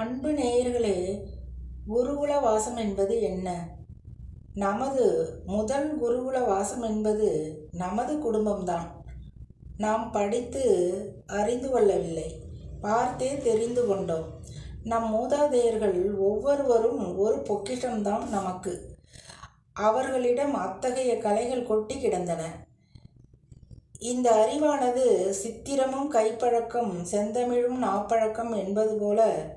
அன்பு நேயர்களே குருகுல வாசம் என்பது என்ன? நமது முதல் குருகுல வாசம் என்பது நமது குடும்பம்தான். நாம் படித்து அறிந்து கொள்ளவில்லை. பார்த்தே தெரிந்து கொண்டோம். நம் மூதாதையர்கள் ஒவ்வொருவரும் ஒரு பொக்கிஷம்தான் நமக்கு. அவர்களிடம் அத்தகைய கலைகள் கொட்டி கிடந்தன. இந்த அறிவானது சித்திரமும் கைப்பழக்கம் செந்தமிழும் நாப்பழக்கம் என்பது போல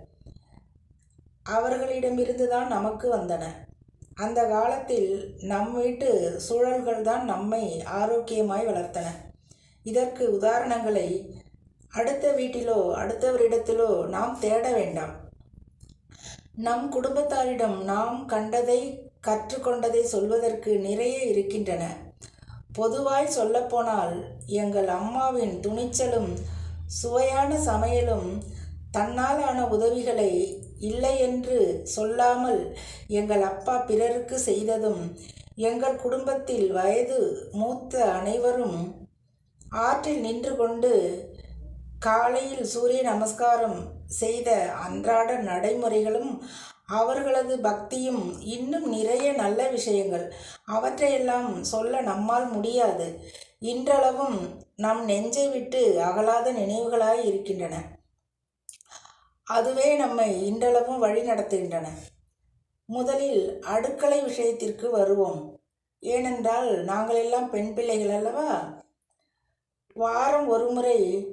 அவர்களிடமிருந்து தான் நமக்கு வந்தன. அந்த காலத்தில் நம் வீட்டு சூழல்கள் தான் நம்மை ஆரோக்கியமாய் வளர்த்தன. இதற்கு உதாரணங்களை அடுத்த வீட்டிலோ அடுத்தவரிடத்திலோ நாம் தேட வேண்டாம். நம் குடும்பத்தாரிடம் நாம் கண்டதை கற்றுக்கொண்டதை சொல்வதற்கு நிறைய இருக்கின்றன. பொதுவாய் சொல்லப்போனால் எங்கள் அம்மாவின் துணிச்சலும் சுவையான சமையலும் தன்னால் ஆன உதவிகளை இல்லை என்று சொல்லாமல் எங்கள் அப்பா பிறருக்கு செய்ததும் எங்கள் குடும்பத்தில் வயது மூத்த அனைவரும் ஆற்றில் நின்று கொண்டு காலையில் சூரிய நமஸ்காரம் செய்த அன்றாட நடைமுறைகளும் அவர்களது பக்தியும் இன்னும் நிறைய நல்ல விஷயங்கள். அவற்றையெல்லாம் சொல்ல நம்மால் முடியாது. இன்றளவும் நம் நெஞ்சை விட்டு அகலாத நினைவுகளாய் இருக்கின்றன. அதுவே நம்மை இன்றளவும் வழி நடத்துகின்றன. முதலில் அடுக்களை விஷயத்திற்கு வருவோம். ஏனென்றால் நாங்கள் எல்லாம் பெண் பிள்ளைகள் அல்லவா? வாரம் ஒரு முறை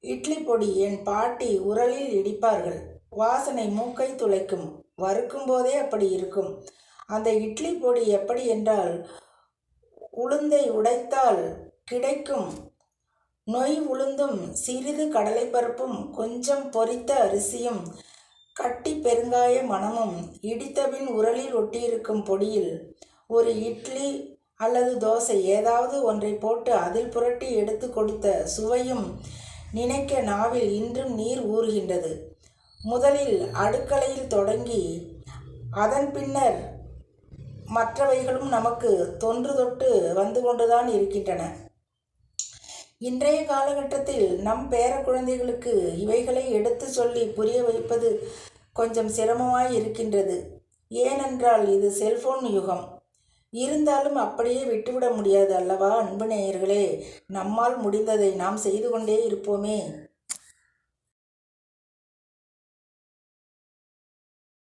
இட்லி பொடி என் பாட்டி உரலில் இடிப்பார்கள். வாசனை மூக்கை துளைக்கும். வறுக்கும் போதே அப்படி இருக்கும். அந்த இட்லி பொடி எப்படி என்றால் உளுந்தை உடைத்தால் கிடைக்கும். நொய் உளுந்தும் சிறிது கடலைப்பருப்பும் கொஞ்சம் பொரித்த அரிசியும் கட்டி பெருங்காய மணமும் இடித்தபின் உரலில் ஒட்டியிருக்கும் பொடியில் ஒரு இட்லி அல்லது தோசை ஏதாவது ஒன்றை போட்டு அதில் புரட்டி எடுத்து கொடுத்த சுவையும் நினைக்க நாவில் இன்றும் நீர் ஊறுகின்றது. முதலில் அடுக்கலையில் தொடங்கி அதன் பின்னர் மற்றவைகளும் நமக்கு தொன்று தொட்டு வந்து கொண்டுதான் இருக்கின்றன. இன்றைய காலகட்டத்தில் நம் பேர குழந்தைகளுக்கு இவைகளை எடுத்து சொல்லி புரிய வைப்பது கொஞ்சம் சிரமமாய் இருக்கின்றது. ஏனென்றால் இது செல்போன் யுகம். இருந்தாலும் அப்படியே விட்டுவிட முடியாது அல்லவா அன்பு நேயர்களே? நம்மால் முடிந்ததை நாம் செய்து கொண்டே இருப்போமே.